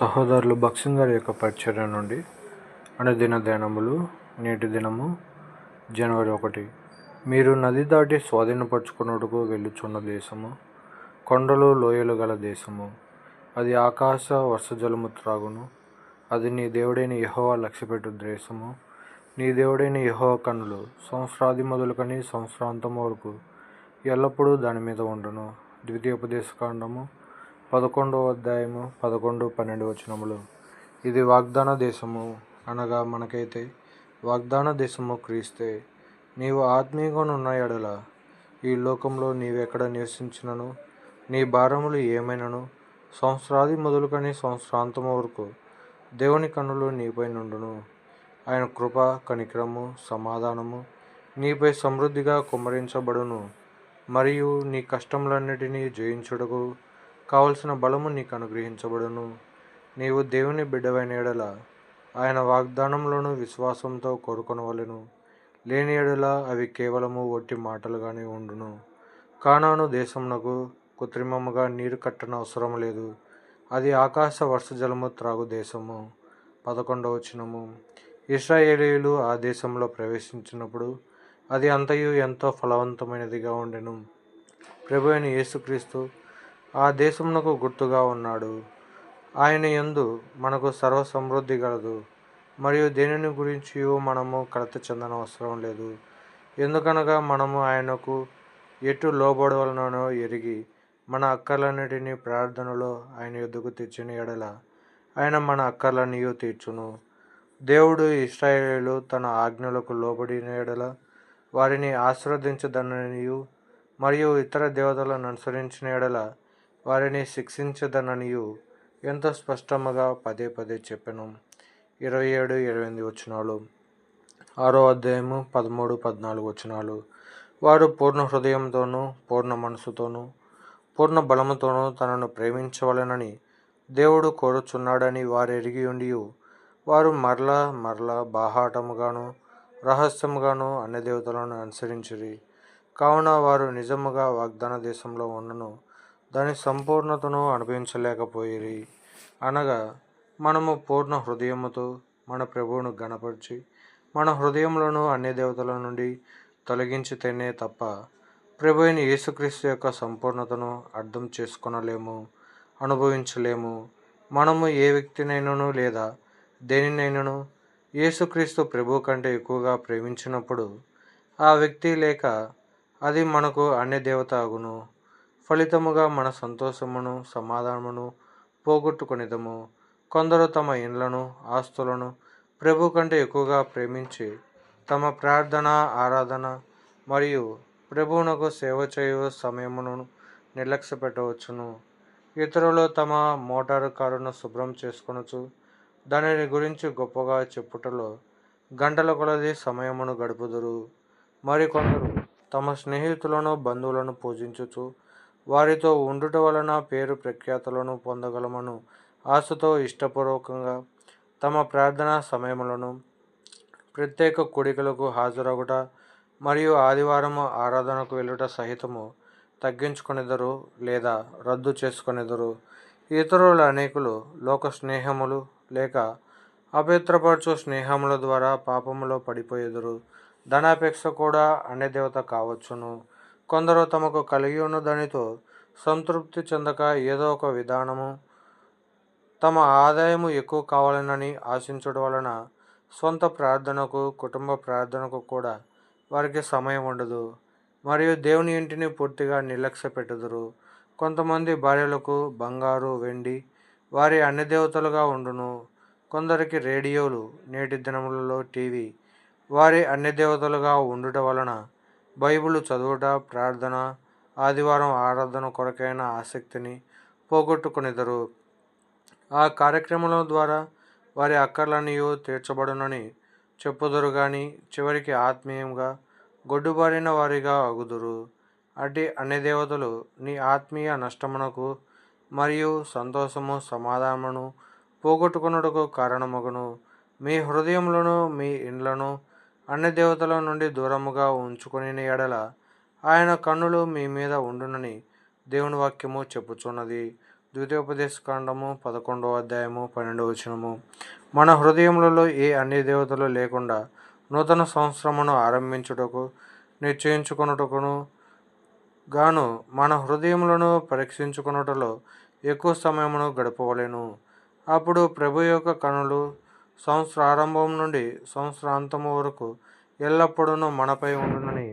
సహోదరులు భక్సింగ్ గారి యొక్క పరిచర్య నుండి అనుదిన ధ్యానములు నేటి దినము జనవరి ఒకటి. మీరు నది దాటి స్వాధీనపరచుకున్నట్టుకు వెళ్ళుచున్న దేశము కొండలు లోయలు గల దేశము. అది ఆకాశ వర్షజలము త్రాగును. అది నీ దేవుడైన యెహోవా లక్ష్యపెట్టు దేశము. నీ దేవుడైన యహోవ కన్నులు సంవత్సరాది మొదలుకొని సంవత్సరాంతం వరకు ఎల్లప్పుడూ దాని మీద ఉండును. ద్వితీయోపదేశకాండము పదకొండవ అధ్యాయము పదకొండు పన్నెండు వచనములు. ఇది వాగ్దాన దేశము అనగా మనకైతే వాగ్దాన దేశము క్రీస్తే. నీవు ఆత్మీయగానున్న ఎడల ఈ లోకంలో నీవెక్కడ నివసించినను? నీ భారములు ఏమైనను? సంవత్సరాది మొదలుకొని సంవత్సరాంతము వరకు దేవుని కన్నులు నీపై నుండును. ఆయన కృప కనికరము సమాధానము నీపై సమృద్ధిగా కుమ్మరించబడును. మరియు నీ కష్టములన్నిటినీ జయించుటకు కావలసిన బలము నీకు అనుగ్రహించబడును. నీవు దేవుని బిడ్డవైన ఎడల ఆయన వాగ్దానంలోను విశ్వాసంతో కోరుకొనవలెను. లేని ఎడల అవి కేవలము ఒట్టి మాటలుగానే ఉండును. కానాను దేశమునకు కృత్రిమముగా నీరు కట్టన అవసరం లేదు. అది ఆకాశ వర్షజలము త్రాగు దేశము. పదకొండవ వచనము. ఇస్రాయేలీయులు ఆ దేశంలో ప్రవేశించినప్పుడు అది అంతయు ఎంతో ఫలవంతమైనదిగా ఉండెను. ప్రభు అయిన యేసుక్రీస్తు ఆ దేశమునకు గుర్తుగా ఉన్నాడు. ఆయన యందు మనకు సర్వ సమృద్ధి గలదు మరియు దేనిని గురించి మనము కలత చెందన అవసరం లేదు. ఎందుకనగా మనము ఆయనకు ఎటు లోబడవలనో ఎరిగి మన అక్కర్లన్నిటినీ ప్రార్థనలో ఆయన ఎద్దుకు తెచ్చిన ఎడల ఆయన మన అక్కర్లనియో తీర్చును. దేవుడు ఇస్రాయేలు తన ఆజ్ఞలకు లోబడిన ఎడల వారిని ఆశీర్వదించదననియు మరియు ఇతర దేవతలను అనుసరించిన ఎడల వారిని శిక్షించదననియు. ఎంతో స్పష్టముగా పదే పదే చెప్పాను. ఇరవై ఏడు ఇరవై ఎనిమిది వచనాలు. ఆరో అధ్యాయము పదమూడు పద్నాలుగు వచనాలు. వారు పూర్ణ హృదయంతోనూ పూర్ణ మనసుతోనూ పూర్ణ బలముతోనూ తనను ప్రేమించవలెనని దేవుడు కోరుచున్నాడని వారు ఎరిగి ఉండి వారు మరలా మరలా బాహాటముగాను రహస్యముగాను అన్ని దేవతలను అనుసరించిరి. కావున వారు నిజముగా వాగ్దాన దేశంలో ఉన్నను. దాని సంపూర్ణతను అనుభవించలేకపోయిరి అనగా మనము పూర్ణ హృదయముతో మన ప్రభువును గణపరిచి మన హృదయంలోను అన్ని దేవతల నుండి తొలగించితేనే తప్ప ప్రభు అయిన యేసుక్రీస్తు యొక్క సంపూర్ణతను అర్థం చేసుకొనలేము అనుభవించలేము. మనము ఏ వ్యక్తినైనను లేదా దేనినైనను యేసుక్రీస్తు ప్రభు కంటే ఎక్కువగా ప్రేమించినప్పుడు ఆ వ్యక్తి లేక అది మనకు అన్య దేవత అగును ఫలితముగా మన సంతోషమును సమాధానమును పోగొట్టుకునేదము. కొందరు తమ ఇండ్లను ఆస్తులను ప్రభు కంటే ఎక్కువగా ప్రేమించి తమ ప్రార్థన ఆరాధన మరియు ప్రభువునకు సేవ చేయు సమయమును నిర్లక్ష్య పెట్టవచ్చును ఇతరులు తమ మోటారు కారును శుభ్రం చేసుకొనచ్చు దానిని గురించి గొప్పగా చెప్పుటలో గంటల కొలది సమయమును గడుపుదురు. మరికొందరు తమ స్నేహితులను బంధువులను పూజించుచు వారితో ఉండుట వలన పేరు ప్రఖ్యాతులను పొందగలమను ఆశతో ఇష్టపూర్వకంగా తమ ప్రార్థనా సమయములను ప్రత్యేక కూడికలకు హాజరగుట మరియు ఆదివారం ఆరాధనకు వెళ్ళుట సహితము తగ్గించుకొనిదరు లేదా రద్దు చేసుకొనిదరు. ఇతరుల అనేకులు లోక స్నేహములు లేక అపవిత్రపరచు స్నేహముల ద్వారా పాపములో పడిపోయేదురు. ధనాపేక్ష కూడా అన్యదేవత కావచ్చును. కొందరు తమకు కలిగి ఉన్న దానితో సంతృప్తి చెందక ఏదో ఒక విధానము తమ ఆదాయము ఎక్కువ కావాలనని ఆశించడం వలన సొంత ప్రార్థనకు కుటుంబ ప్రార్థనకు కూడా వారికి సమయం ఉండదు. మరియు దేవుని ఇంటిని పూర్తిగా నిర్లక్ష్య పెట్టుదురు కొంతమంది భార్యలకు బంగారు వెండి వారి అన్ని దేవతలుగా ఉండును. కొందరికి రేడియోలు నేటి దినములలో టీవీ వారి అన్ని దేవతలుగా ఉండుట వలన బైబిల్ చదువుట ప్రార్థన ఆదివారం ఆరాధన కొరకైన ఆసక్తిని పోగొట్టుకునేదరు. ఆ కార్యక్రమాల ద్వారా వారి అక్కర్లనియు తీర్చబడునని చెప్పుదురు కానీ చివరికి ఆత్మీయంగా గొడ్డుబారిన వారిగా అగుదురు. అటు అన్ని దేవతలు నీ ఆత్మీయ నష్టమునకు మరియు సంతోషము సమాధానమును పోగొట్టుకున్నటకు కారణమగును. మీ హృదయములను మీ ఇండ్లను అన్ని దేవతల నుండి దూరముగా ఉంచుకుని ఎడల ఆయన కన్నులు మీ మీద ఉండునని దేవుని వాక్యము చెప్పుచున్నది. ద్వితీయోపదేశకాండము పదకొండవ అధ్యాయము పన్నెండవ వచనము. మన హృదయములలో ఏ అన్ని దేవతలు లేకుండా నూతన సంవత్సరమును ఆరంభించుటకు నిశ్చయించుకొనుటకును గాను మన హృదయములను పరీక్షించుకొనుటలో ఎక్కువ సమయమును గడపవలేను. అప్పుడు ప్రభు యొక్క కనులు సంవత్సరారంభం నుండి సంవత్సరాంతము వరకు ఎల్లప్పుడూ మనపై ఉండునని